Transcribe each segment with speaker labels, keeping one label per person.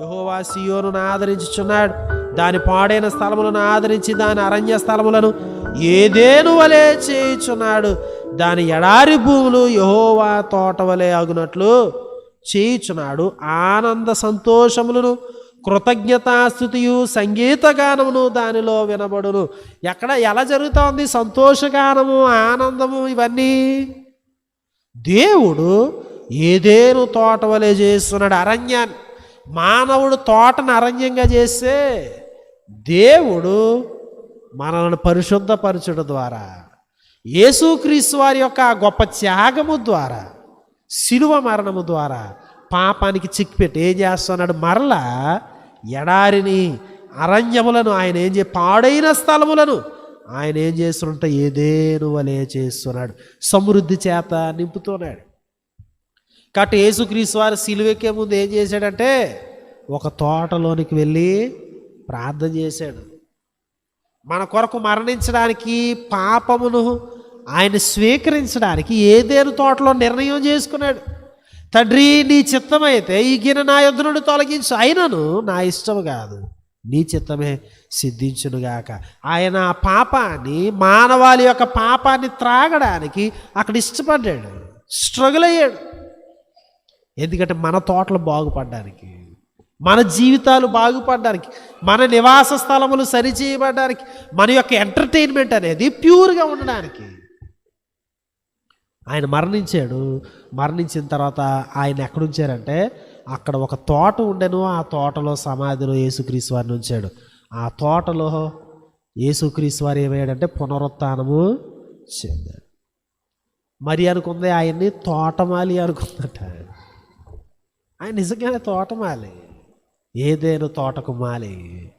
Speaker 1: యహోవా సియోనును ఆదరించుచున్నాడు. దాని పాడైన స్థలములను ఆదరించి దాని అరణ్య స్థలములను ఏదేను వలె చేయుచున్నాడు. దాని ఎడారి భూములు యహోవా తోట వలె అగునట్లు చేయుచున్నాడు. ఆనంద సంతోషములను కృతజ్ఞతాస్థుతియు సంగీతగానమును దానిలో వినబడును. ఎక్కడ ఎలా జరుగుతోంది? సంతోషగానము ఆనందము ఇవన్నీ దేవుడు ఏదేను తోట వలె చేస్తున్నాడు అరణ్యాన్ని? మానవుడు తోటను అరణ్యంగా చేస్తే దేవుడు మనల్ని పరిశుద్ధపరచడం ద్వారా యేసుక్రీస్తు వారి యొక్క గొప్ప త్యాగము ద్వారా శిలువ మరణము ద్వారా పాపానికి చిక్కిపెట్టి ఏం చేస్తున్నాడు? మరలా ఎడారిని అరణ్యములను ఆయన ఏం చే పాడైన స్థలములను ఆయన ఏం చేస్తుంటే ఏదేను వలే చేస్తున్నాడు? సమృద్ధి చేత నింపుతున్నాడు. కాబట్టి యేసుక్రీస్తు వారు సిలువెక్కే ముందు ఏం చేశాడంటే ఒక తోటలోనికి వెళ్ళి ప్రార్థన చేశాడు. మన కొరకు మరణించడానికి పాపమును ఆయన స్వీకరించడానికి ఏదేను తోటలో నిర్ణయం చేసుకున్నాడు. తండ్రి నీ చిత్తమైతే ఈ గిన్నె నా యొద్ నుండి తొలగించు. అయినను నా ఇష్టం కాదు. నీ చిత్తమే సిద్ధించునుగాక ఆయన ఆ పాపాన్ని మానవాళి యొక్క పాపాన్ని త్రాగడానికి అక్కడ ఇష్టపడ్డాడు. స్ట్రగుల్ అయ్యాడు. ఎందుకంటే మన తోటలు బాగుపడడానికి మన జీవితాలు బాగుపడడానికి మన నివాస స్థలములు సరిచేయబడడానికి మన యొక్క ఎంటర్టైన్మెంట్ అనేది ప్యూర్గా ఉండడానికి. ఆయన మరణించాడు. మరణించిన తర్వాత ఆయన ఎక్కడుంచారంటే అక్కడ ఒక తోట ఉండెను. ఆ తోటలో సమాధిలో యేసుక్రీస్తు వారిని ఉంచాడు. ఆ తోటలో యేసుక్రీస్తు వారు ఏమయ్యాడంటే పునరుత్నము చెందాడు మరి అనుకుంది ఆయన్ని తోటమాలి అనుకుందట ఆయన నిజంగానే తోటమాలి. ఏదేను తోటకు మాలి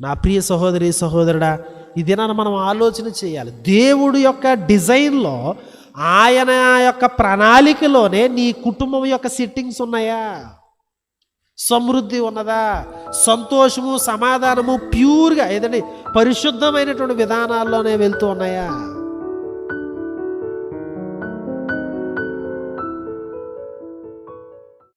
Speaker 1: నా ప్రియ సహోదరి సహోదరుడా ఈ మనం ఆలోచన చేయాలి. దేవుడు యొక్క డిజైన్లో ఆయన యొక్క ప్రణాళికలోనే నీ కుటుంబం యొక్క సిట్టింగ్స్ ఉన్నాయా? సమృద్ధి ఉన్నదా? సంతోషము సమాధానము ప్యూర్గా ఏదండి పరిశుద్ధమైనటువంటి విధానాల్లోనే వెళ్తూ ఉన్నాయా?